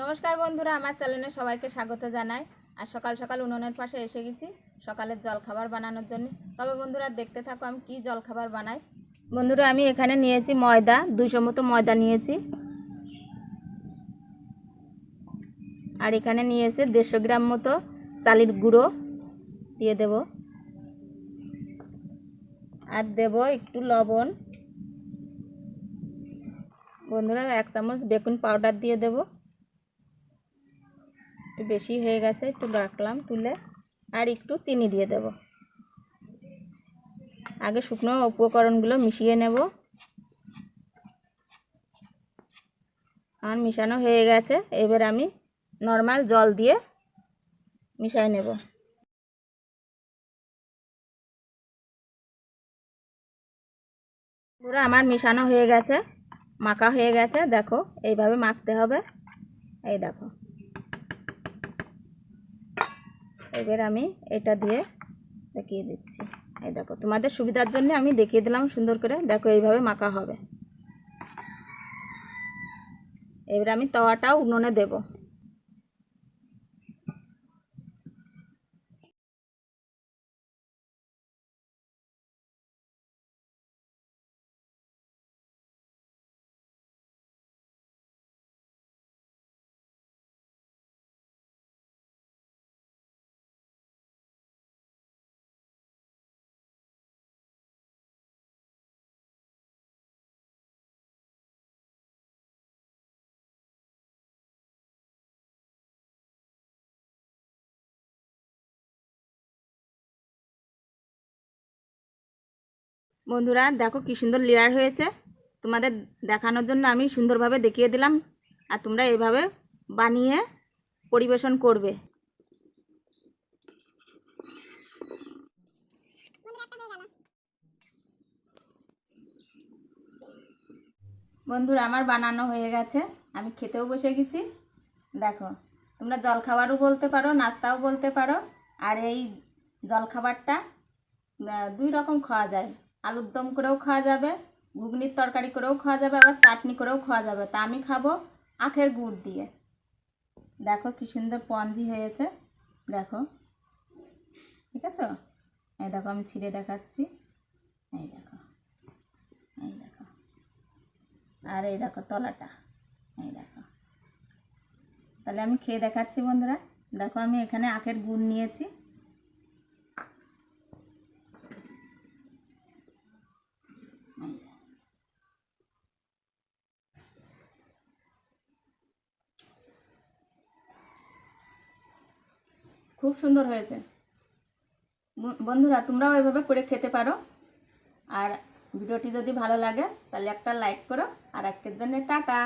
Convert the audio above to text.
নমস্কার বন্ধুরা, আমার চ্যানেলে সবাইকে স্বাগত জানাই। আর সকাল সকাল উনুনের পাশে এসে গেছি সকালের জলখাবার বানানোর জন্য। তবে বন্ধুরা, দেখতে থাকো আমি কি জলখাবার বানাই। বন্ধুরা, আমি এখানে নিয়েছি ময়দা দুইশো মতো ময়দা নিয়েছি। আর এখানে নিয়েছে দেড়শো গ্রাম মতো চালের গুঁড়ো দিয়ে দেব। আর দেব একটু লবণ। বন্ধুরা, এক চামচ বেগুন পাউডার দিয়ে দেব। একটু বেশি হয়ে গেছে, একটু রাখলাম তুলে, আর একটু চিনি দিয়ে দেব। আগে শুকনো উপকরণগুলো মিশিয়ে নেব। আর মিশানো হয়ে গেছে, এবার আমি নর্মাল জল দিয়ে মিশাই নেব। পুরো আমার মিশানো হয়ে গেছে, মাখা হয়ে গেছে, দেখো, এইভাবে মাখতে হবে। এই দেখো। এবার আমি এটা দিয়ে দেখিয়ে দিচ্ছি। এই দেখো, তোমাদের সুবিধার জন্য আমি দেখিয়ে দিলাম সুন্দর করে। দেখো, এইভাবে মাখা হবে। এবার আমি তাওয়াটাও উনুনে দেব। বন্ধুরা, দেখো কি সুন্দর লেয়ার হয়েছে। তোমাদের দেখানোর জন্য আমি সুন্দরভাবে দেখিয়ে দিলাম। আর তোমরা এভাবে বানিয়ে পরিবেশন করবে। বন্ধুরা, আমার বানানো হয়ে গেছে। আমি খেতেও বসে গেছি। দেখো, তোমরা জলখাবারও বলতে পারো, নাস্তাও বলতে পারো। আর এই জলখাবারটা দুই রকম খাওয়া যায়। আলুর দম করেও খাওয়া যাবে, ঘুগনির তরকারি করেও খাওয়া যাবে, আবার চাটনি করেও খাওয়া যাবে। তা আমি খাব আখের গুড় দিয়ে। দেখো কি সুন্দর পঞ্জি হয়েছে। দেখো। ঠিক আছে? এই দেখো, আমি ছিঁড়ে দেখাচ্ছি। এই দেখো। এই দেখো। আর এই দেখো তলাটা। এই দেখো। তাহলে আমি খেয়ে দেখাচ্ছি বন্ধুরা। দেখো আমি এখানে আখের গুড় নিয়েছি এই দেখো। খুব সুন্দর হয়েছে। বন্ধুরা, তোমরাও এভাবে করে খেতে পারো। আর ভিডিওটি যদি ভালো লাগে, তাহলে একটা লাইক করো। আর আজকের জন্য টাটা।